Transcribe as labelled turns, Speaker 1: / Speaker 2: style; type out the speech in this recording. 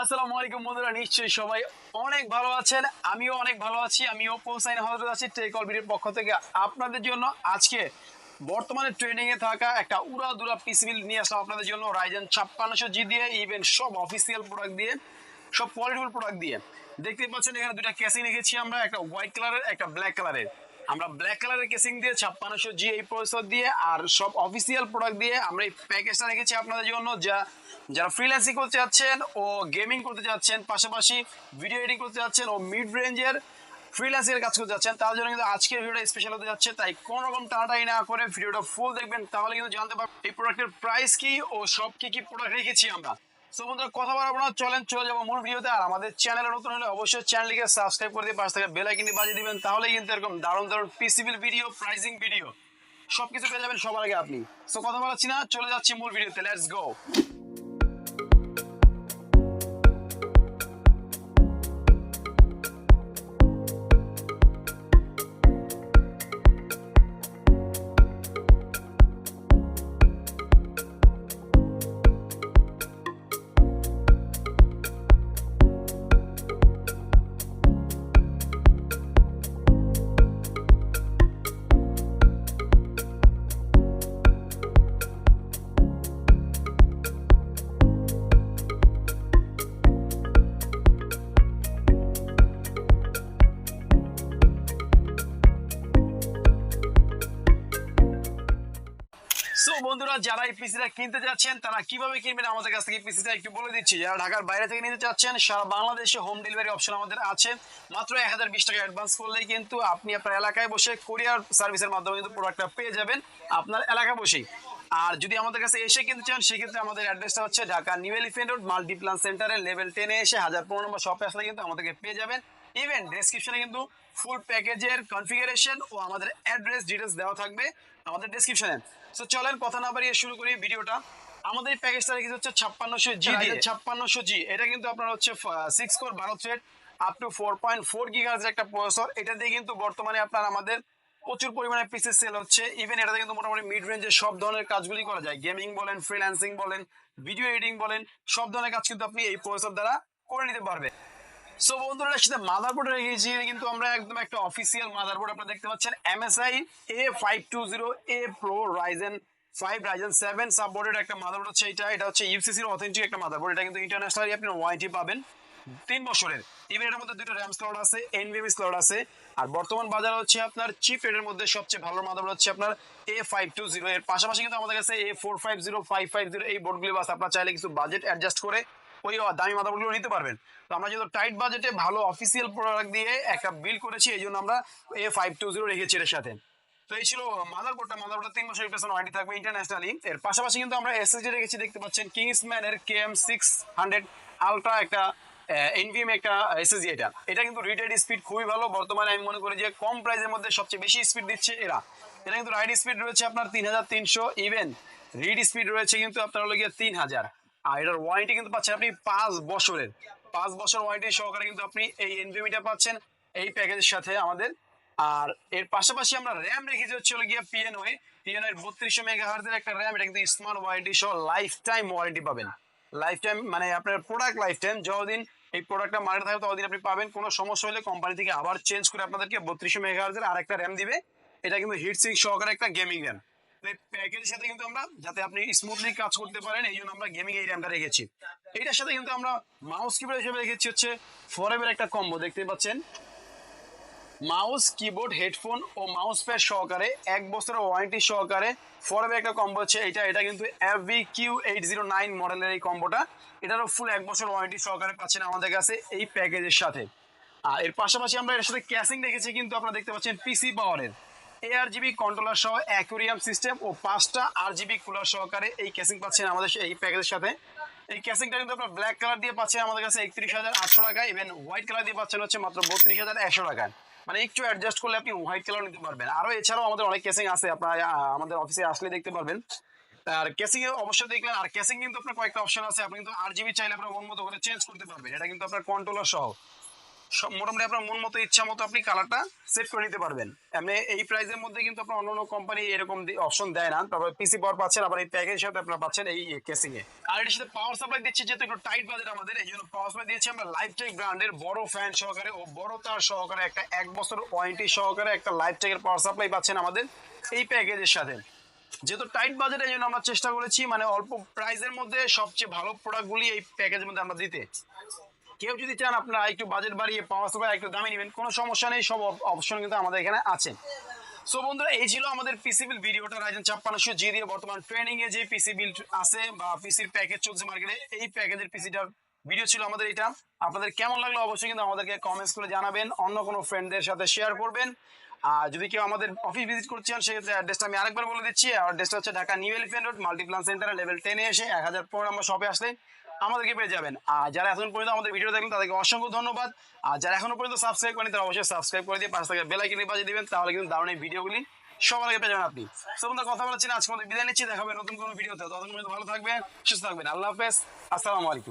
Speaker 1: আসসালামু আলাইকুম বন্ধুরা, নিশ্চয়ই সবাই অনেক ভালো আছেন, আমিও অনেক ভালো আছি আমি ওপো সাইন হজরত আছি পক্ষ থেকে আপনাদের জন্য আজকে বর্তমানে ট্রেনিং এ থাকা একটা উড়া দুরা পিসিবিল নিয়ে আসলাম আপনাদের জন্য রাইজেন ছাপ্পান্নশো জি দিয়ে ইভেন সব অফিসিয়াল প্রোডাক্ট দিয়ে, সব কোয়ালিটিফুল প্রোডাক্ট দিয়ে। দেখতে পাচ্ছেন এখানে দুটা কেসিং রেখেছি আমরা, একটা হোয়াইট কালারের একটা ব্ল্যাক কালারের আমরা ব্ল্যাক কালারের কেসিং দিয়ে ছাপ্পান্নশো জি এই প্রসেসর দিয়ে আর সব অফিসিয়াল প্রোডাক্ট দিয়ে আমরা এই প্যাকেজটা রেখেছি আপনাদের জন্য যা, যারা ফ্রিল্যান্সিং করতে যাচ্ছেন ও গেমিং করতে যাচ্ছেন পাশাপাশি ভিডিও এডিটিং করতে যাচ্ছেন ও মিড রেঞ্জের ফ্রিল্যান্সিং এর কাজ করতে যাচ্ছেন তার জন্য কিন্তু আজকের ভিডিওটা স্পেশাল হতে যাচ্ছে, তাই কোন রকম টানাটানি না করে ভিডিওটা ফুল দেখবেন, তাহলে কিন্তু জানতে পারবেন এই প্রোডাক্টের প্রাইস কি ও সব কি কি প্রোডাক্ট রেখেছি আমরা। সো বন্ধুরা, কথা বলব না, চলেন চলে যাব মূল ভিডিওতে। আর আমাদের চ্যানেলে নতুন হলে অবশ্যই চ্যানেলটিকে সাবস্ক্রাইব করে দিয়ে পাশ থেকে বেল আইকনটি বাজিয়ে দিবেন তাহলে কিন্তু এরকম দারুণ দারুণ পিসিবিল ভিডিও প্রাইসিং ভিডিও সবকিছু পেয়ে যাবেন সবার আগে আপনি। সো কথা বলাচ্ছি না, চলে যাচ্ছি মূল ভিডিওতে লেটস গো সো বন্ধুরা, যারা এই পিসিটা কিনতে যাচ্ছেন, তারা কীভাবে কিনবেন আমাদের কাছ থেকে পিসিটা একটু বলে দিচ্ছি। যারা ঢাকার বাইরে থেকে নিতে চাচ্ছেন, সারা বাংলাদেশে হোম ডেলিভারি অপশন আমাদের আছে। মাত্র এক হাজার বিশ টাকা অ্যাডভান্স করলেই কিন্তু আপনি আপনার এলাকায় বসে কোরিয়ার সার্ভিসের মাধ্যমে কিন্তু প্রোডাক্টটা পেয়ে যাবেন আপনার এলাকা বসেই। আর যদি আমাদের কাছে এসে কিনতে চান, সেক্ষেত্রে আমাদের অ্যাড্রেসটা হচ্ছে Dhaka New Elephant Road Multiplan সেন্টারের লেভেল টেনে এসে হাজার পনেরো নম্বর শপে আসলে কিন্তু আমাদেরকে পেয়ে যাবেন। ইভেন ডেসক্রিপশনে কিন্তু ফুল প্যাকেজের কনফিগারেশন ও আমাদের অ্যাড্রেস ডিটেলস দেওয়া থাকবে আমাদের ডেসক্রিপশনে সো চলেন কথা না বাড়িয়ে শুরু করি ভিডিওটা। আমাদের এই প্যাকেজটা রেখেছে হচ্ছে ছাপ্পান্নশো জি দিয়ে। ছাপ্পান্নশো জি এটা কিন্তু আপনার হচ্ছে সিক্স কোর বারো thread up to four point four গিগার্সের একটা প্রসেসর এটা দিয়ে কিন্তু বর্তমানে আপনার আমাদের প্রচুর পরিমাণে পিসি সেল হচ্ছে। ইভেন এটাতে কিন্তু মোটামুটি মিড রেঞ্জের সব ধরনের কাজগুলি করা যায়। গেমিং বলেন ফ্রিল্যান্সিং বলেন ভিডিও এডিটিং বলেন সব ধরনের কাজ কিন্তু আপনি এই প্রসেসর দ্বারা করে নিতে পারবেন। সো বন্ধুরা সাথে মাদারবোর্ড রেখেছি কিন্তু আমরা একদম একটা অফিসিয়াল মাদারবোর্ড আপনারা দেখতে পাচ্ছেন MSI A five two zero A Pro Ryzen five Ryzen seven সাববোর্ডের একটা মাদারবোর্ড হচ্ছে এটা এটা হচ্ছে ইউসিসির অথেন্টিক একটা মাদারবোর্ড এটা কিন্তু ইন্টারন্যাশনালি আপনি ওয়ারেন্টি পাবেন তিন বছরের। ইভেন এটার মধ্যে দুটো র্যাম স্লট আছে এনভিএম স্লট আছে, আর বর্তমান বাজার হচ্ছে আপনার চিপ রেটের মধ্যে সবচেয়ে ভালো মাদারবোর্ড হচ্ছে আপনার এ ফাইভ টু জিরো এর পাশাপাশি কিন্তু আমাদের কাছে A four five zero five five zero এই বোর্ডগুলো আছে, আপনার চাইলে কিছু বাজেট অ্যাডজাস্ট করে ওই দামি মাদারবোর্ডগুলো নিতে পারবেন। তো আমরা যেহেতু টাইট বাজেটে ভালো অফিসিয়াল প্রোডাক্ট দিয়ে একটা বিল করেছি, এই জন্য আমরা এ ফাইভ টু জিরো রেখেছি এর সাথে। তো এই ছিল মাদারবোর্ডটা। মাদারবোর্ডটা তিন বছর রিপ্লেসমেন্ট ওয়ারেন্টি থাকবে ইন্টারন্যাশনালি এর পাশাপাশি কিন্তু আমরা এসএসডি রেখেছি, দেখতে পাচ্ছেন কিংসম্যান এর K M six hundred ultra একটা এনভিএম একটা এসএসডি এটা। এটা কিন্তু রিটেড স্পিড খুবই ভালো। বর্তমানে আমি মনে করি যে কম প্রাইসের মধ্যে সবচেয়ে বেশি স্পিড দিচ্ছে এরা। এটা কিন্তু রাইড স্পিড রয়েছে আপনার তিন হাজার তিনশো। ইভেন রিড স্পিড রয়েছে কিন্তু আপনার হলো গিয়ে তিন হাজার। আর এটার ওয়ারেন্টি কিন্তু পাচ্ছেন আপনি পাঁচ বছরের। পাঁচ বছর ওয়ারেন্টি সহকারে কিন্তু আপনি এই এনভিএমটা পাচ্ছেন এই প্যাকেজের সাথে আমাদের। আর এর পাশাপাশি আমরা র্যাম রেখেছি হচ্ছে হলো গিয়ে একটা র্যাম এটা কিন্তু স্মার্ট ওয়ারেন্টি সহ লাইফ টাইম ওয়ারেন্টি পাবেন। লাইফ টাইম মানে আপনার প্রোডাক্ট লাইফ টাইম যতদিন এই প্রোডাক্টটা মার্কেট থাকবে ততদিন আপনি পাবেন। কোনো সমস্যা হলে কোম্পানি থেকে আবার চেঞ্জ করে আপনাদেরকে বত্রিশশো মেগা হার্জের আর একটা র্যাম দিবে। এটা কিন্তু হিট সিং সহকারে একটা গেমিং র্যাম প্যাকেজের সাথে কিন্তু আমরা যাতে আপনি স্মুথলি কাজ করতে পারেন, এই জন্য আমরা গেমিং রেখেছি। এটার সাথে কিন্তু আমরা মাউস কিবোর্ড হিসেবে রেখেছি হচ্ছে ফরেভার একটা কম্বো দেখতে পাচ্ছেন? মাউস কিবোর্ড হেডফোন ও মাউস প্যাড সহকারে, এক বছরের ওয়ারেন্টি সহকারে একটা কম্বো হচ্ছে এটা। এটা কিন্তু FV Q eight zero nine মডেলের এই কম্বোটা এটারও ফুল এক বছর ওয়ারেন্টি সহকারে পাচ্ছেন আমাদের কাছে এই প্যাকেজের সাথে। আর এর পাশাপাশি আমরা এর সাথে ক্যাসিং রেখেছি কিন্তু আপনারা দেখতে পাচ্ছেন পিসি পাওয়ারের এআর জিবি কন্ট্রোলার সহ অ্যাকুরিয়াম সিস্টেম ও পাঁচটা আর জিবি কুলার সহকারে এই ক্যাসিং পাচ্ছেন আমাদের এই প্যাকেজের সাথে। এই ক্যাসিংটা কিন্তু আপনার ব্ল্যাক কালার দিয়ে পাচ্ছেন আমাদের কাছে একত্রিশ হাজার আটশো টাকা ইভেন হোয়াইট কালার দিয়ে পাচ্ছেন হচ্ছে মাত্র বত্রিশ হাজার একশো টাকায় মানে একটু অ্যাডজাস্ট করলে আপনি হোয়াইট কালার নিতে পারবেন। আরও এছাড়াও আমাদের অনেক কেসিং আছে, আপনার আমাদের অফিসে আসলে দেখতে পারবেন। আর কেসিং এ অবশ্যই দেখলেন আর কেসিং কিন্তু আপনার কয়েকটা অপশন আছে। আপনি কিন্তু আর জিবি চাইলে আপনার মন মতো করে চেঞ্জ করতে পারবেন। এটা কিন্তু আপনার কন্ট্রোলার সহ। মোটামুটি আপনার মন মতো ইচ্ছা মতো আপনি কালারটা সেট করে নিতে পারবেন। এমনি এই প্রাইসের মধ্যে কিন্তু আপনার অন্য অন্য কোম্পানি এরকম অপশন দেয় না তারপর পিসি পাওয়ার পাচ্ছেন, আবার এই প্যাকেজ সাথে আপনারা পাচ্ছেন এই কেসিং এ। আর এর সাথে পাওয়ার সাপ্লাই দিচ্ছি, যেহেতু একটু টাইট বাজেট আমাদের, এই জন্য পাওয়ার সাপ্লাই দিয়েছি আমরা লাইফ টেক ব্র্যান্ডের বড় ফ্যান সহকারে ও বড় তার সহকারে একটা এক বছর ওয়ারেন্টি সহকারে একটা লাইফ টেকের পাওয়ার সাপ্লাই পাচ্ছেন আমাদের এই প্যাকেজের সাথে। যেহেতু টাইট বাজেট এই জন্য আমরা চেষ্টা করেছি মানে অল্প প্রাইসের মধ্যে সবচেয়ে ভালো প্রোডাক্টগুলি এই প্যাকেজের মধ্যে আমরা দিতে। কেউ যদি চান আপনারা একটু বাজেট বাড়িয়ে পাওয়ার সাপ্লাই একটু দামে নেবেন, কোনো সমস্যা নেই, সব অপশন কিন্তু আমাদের এখানে আছে। সো বন্ধুরা, এই ছিল আমাদের পিসি বিল ভিডিওটা রাইজেন ছাপ্পান্নশো জি দিয়ে বর্তমান ট্রেনিং এ যে পিসি বিল আছে বা পিসির প্যাকেজ চলছে মার্কেটে এই প্যাকেজের পিসিটার ভিডিও ছিল আমাদের এটা। আপনাদের কেমন লাগল অবশ্যই কিন্তু আমাদেরকে কমেন্টস করে জানাবেন, অন্য কোনো ফ্রেন্ডদের সাথে শেয়ার করবেন। আর যদি কেউ আমাদের অফিস ভিজিট করছেন সেক্ষেত্রে অ্যাড্রেসটা আমি আরেকবার বলে দিচ্ছি। অ্যাড্রেসটা হচ্ছে Dhaka New Elephant Road Multiplan Center level টেনে এসে এক হাজার পনেরো নম্বর শপে আসলে আমাদেরকে পেয়ে যাবেন? আর যারা এখন পর্যন্ত আমাদের ভিডিও দেখলেন, তাদেরকে অসংখ্য ধন্যবাদ। আর যারা এখনও পর্যন্ত সাবস্ক্রাইব করেন তারা অবশ্যই সাবস্ক্রাইব করে দিয়ে পাশে থেকে বেলাইকিনে বাজিয়ে দেবেন, তাহলে কিন্তু দারুণ এই ভিডিওগুলি সবার আগে পেয়ে যাবেন আপনি। বন্ধুরা, কথা বলাচ্ছি না আজকে আমাদের বিদায় নিচ্ছি দেখাবেন নতুন কোনো ভিডিওতে ততক্ষণ ভালো থাকবেন, সুস্থ থাকবেন। আল্লাহ হাফেজ, আসসালামু আলাইকুম।